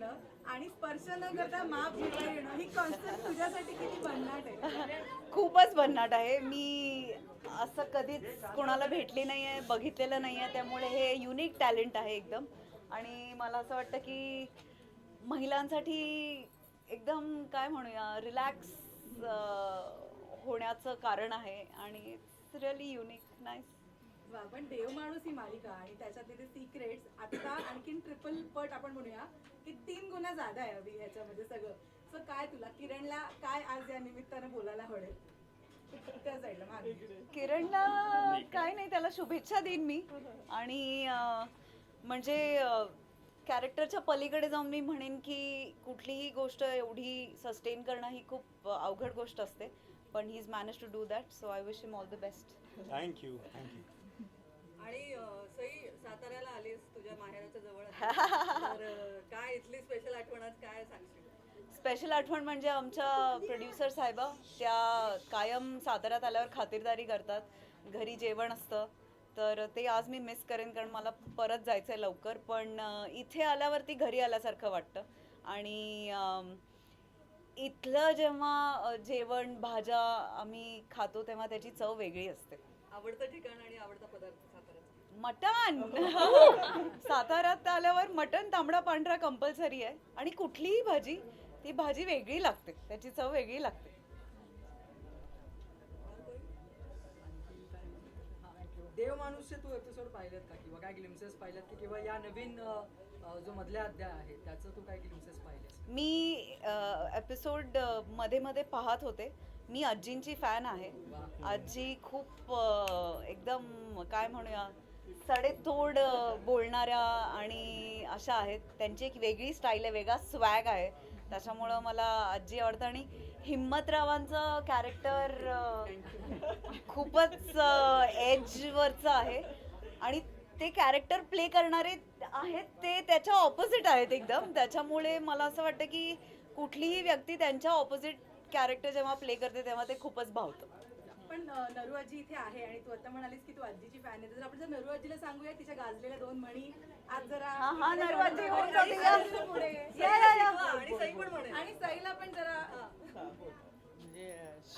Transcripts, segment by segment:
घेतलं आणि स्पर्श न करता माप घेता येणं ही कॉन्सेप्ट तुझ्यासाठी किती भन्नाट आहे? खूपच भन्नाट आहे. मी असं कधीच कोणाला भेटली नाही आहे बघितलेलं नाही आहे त्यामुळे हे युनिक टॅलेंट आहे एकदम. आणि मला असं वाटतं की महिलांसाठी एकदम काय म्हणूया रिलॅक्स होण्याचं कारण आहे आणि इट्स रिअली युनिक नाईस वा पण देव माणूस ही मालिका आणि त्याच्यातले ते सिक्रेट्स आता आणखीन ट्रिपल पट आपण म्हणूया की तीन गुन्हा जादा आहे अभि ह्याच्यामध्ये सगळं. सो काय तुला? किरणला काय आज या निमित्तानं बोलायला आवडेल? त्या साईडला मागे. किरणला काय नाही त्याला शुभेच्छा देईन मी. आणि अं, म्हणजे कॅरेक्टरच्या पलीकडे जाऊन मी म्हणेन की कुठलीही गोष्ट एवढी सस्टेन करणं ही खूप अवघड गोष्ट असते. पण he is manage to do that so I wish him all the best thank you thank you आणि सई साताऱ्याला आलीस तुझ्या माहेराच्या जवळ. तर काय इथली स्पेशल आठवण आज काय सांगशील? स्पेशल आठवण म्हणजे आमच्या प्रोड्युसर साहेबा त्या कायम साताऱ्यात आल्यावर खातिरदारी करतात. घरी जेवण असतं. तर ते आज मी मिस करेन कारण मला परत जायचं आहे लवकर. पण इथे आल्यावरती घरी आल्यासारखं वाटतं. आणि इथलं जेव्हा जेवण भाज्या आम्ही खातो तेव्हा त्याची चव वेगळी असते. आवडतं ठिकाण आणि आवडता पदार्थ साताऱ्याचा. मटण! साताऱ्यात आल्यावर मटण तांबडा पांढरा कंपल्सरी आहे. आणि कुठलीही भाजी ती भाजी वेगळी लागते. त्याची चव वेगळी लागते. देव माणूसचे तू एपिसोड पाहिलेत का? किंवा काय ग्लिम्सेस पाहिलेत की किंवा या नवीन अ, जो मधल्या अध्याय आहे त्याचं तू काय ग्लिम्सेस पाहिलेस? मी एपिसोडमध्ये मध्ये पाहत होते. मी आजींची फॅन आहे. आजी खूप एकदम काय म्हणूया सडेतोड बोलणाऱ्या आणि अशा आहेत. त्यांची एक वेगळी स्टाईल आहे वेगळा स्वॅग आहे. त्याच्यामुळं मला आजी आवडतं आणि हिम्मतरावांचं कॅरेक्टर खूपच एजवरचं आहे. आणि ते कॅरेक्टर प्ले करणारे आहेत ते त्याच्या ऑपोजिट आहेत एकदम. त्याच्यामुळे मला असं वाटतं की कुठलीही व्यक्ती त्यांच्या ऑपोजिट कॅरेक्टर जेव्हा प्ले करते तेव्हा ते खूपच भावतं. पण नरू आजी इथे आहे आणि तू आता म्हणालीस की तू आजीची फॅन आहे. तर आपण जर नरू आजीला सांगूया तिच्या गाजलेल्या दोन म्हणी आज जरा हा, हा, नरू आजी, आणि सई पण म्हणे. आणि सईला पण जरा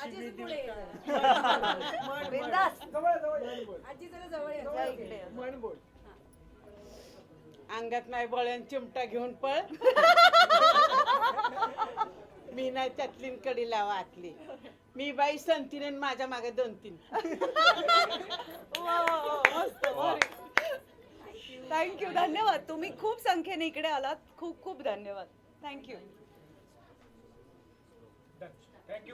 आजी असं पुढे. ये जरा. बिनधास्त. आजी जरा जवळ ये. या इकडे या. अंगात नाही बळ्यान चिमटा घेऊन पळ. नाही त्यातली कडीला वाचली मी बाई संतीन आणि माझ्या मागे दोन तीन. थँक्यू धन्यवाद. तुम्ही खूप संख्येने इकडे आलात. खूप खूप धन्यवाद. Thank you thank you